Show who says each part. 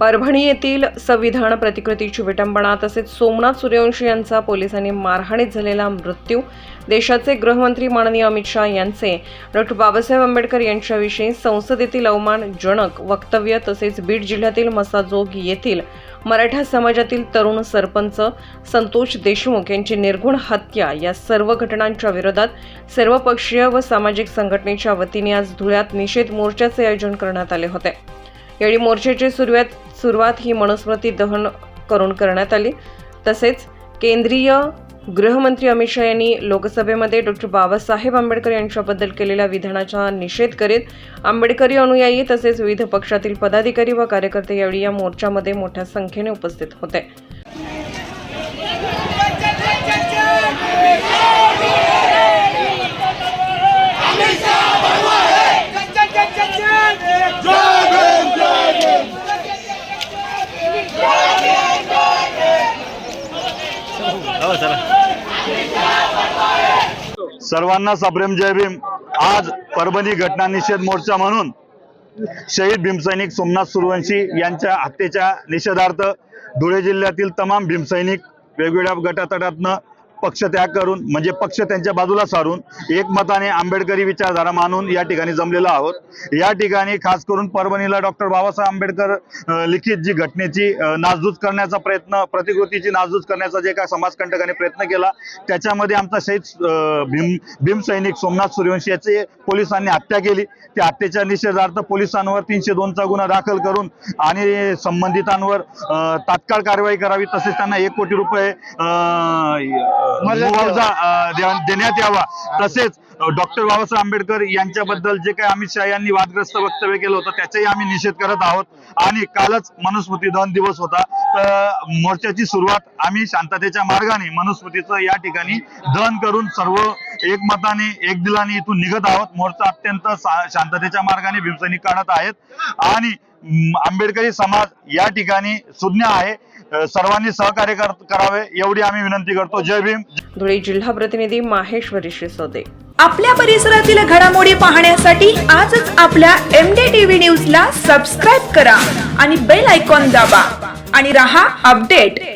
Speaker 1: परभणी येथील संविधान प्रतिकृतीची विटंबना तसेच सोमनाथ सूर्यवंशी यांचा पोलिसांनी मारहाणीत झालेला मृत्यू देशाचे गृहमंत्री माननीय अमित शहा यांचे डॉक्टर बाबासाहेब आंबेडकर यांच्याविषयी संसदेतील अवमानजनक वक्तव्य तसेच बीड जिल्ह्यातील मसाजोग येथील मराठा समाजातील तरुण सरपंच संतोष देशमुख यांची निर्घुण हत्या या सर्व घटनांच्या विरोधात सर्वपक्षीय व सामाजिक संघटनेच्या वतीने आज धुळ्यात निषेध मोर्चाचे आयोजन करण्यात आले होते. यावेळी मोर्चाची सुरुवात सुरुवात ही मनुस्मृती दहन करून करण्यात आली. तसेच केंद्रीय गृहमंत्री अमित शहा यांनी लोकसभेमध्ये डॉक्टर बाबासाहेब आंबेडकर यांच्याबद्दल केलेल्या विधानाचा निषेध करीत आंबेडकरी अनुयायी तसेच विविध पक्षातील पदाधिकारी व कार्यकर्ते यावेळी या मोर्चामध्ये मोठ्या संख्येने उपस्थित होते.
Speaker 2: सर्वांना सप्रेम जय भीम. आज परभणी घटना निषेध मोर्चा म्हणून शहीद भीमसैनिक सोमनाथ सुरवंशी यांच्या हत्येच्या निषेधार्थ धुळे जिल्ह्यातील तमाम भीमसैनिक वेगवेगळ्या गटातटातनं पक्षत्याग करून म्हणजे पक्ष त्यांच्या बाजूला सारून एकमताने आंबेडकरी विचारधारा मानून या ठिकाणी जमलेलो आहोत. या ठिकाणी खास करून परभणीला डॉक्टर बाबासाहेब आंबेडकर लिखित जी घटनेची अ, नासधूस करण्याचा प्रयत्न प्रतिकृतीची नासधूस करण्याचा जे काय समाजकंटकाने प्रयत्न केला त्याच्यामध्ये आमचा शहीद भीम भीमसैनिक सोमनाथ सूर्यवंशी याचे पोलिसांनी हत्या केली. त्या हत्येच्या निषेधार्थ पोलिसांवर तीनशे दोनचा गुन्हा दाखल करून आणि संबंधितांवर तात्काळ कारवाई करावी तसेच त्यांना एक कोटी रुपये मुआवजा देण्यात यावा. तसेच डॉक्टर बाबासाहेब आंबेडकर यांच्याबद्दल जे काही अमित शहा यांनी वादग्रस्त वक्तव्य केलं होतं त्याचाही आम्ही निषेध करत आहोत. आणि कालच मनुस्मृती दहन दिवस होता. तर मोर्चाची सुरुवात आम्ही शांततेच्या मार्गाने मनुस्मृतीचं या ठिकाणी दहन करून सर्व एकमताने एक दिलाने इथून निघत आहोत. मोर्चा अत्यंत शांततेच्या मार्गाने भीमसैनिक काढत आहेत. आणि आंबेडकरी समाज या ठिकाणी सुज्ञ आहे. सर्वांनी सहकार्य कर- करावे एवढी आम्ही विनंती करतो. जय भीम.
Speaker 1: धुळे जिल्हा प्रतिनिधी माहेश्वरी शिसोदे.
Speaker 3: आपल्या परिसरातील घडामोडी पाहण्यासाठी आजच आपल्या एम डी टीव्ही न्यूज ला सबस्क्राईब करा आणि बेल आयकॉन दाबा. आणि रहा अपडेट.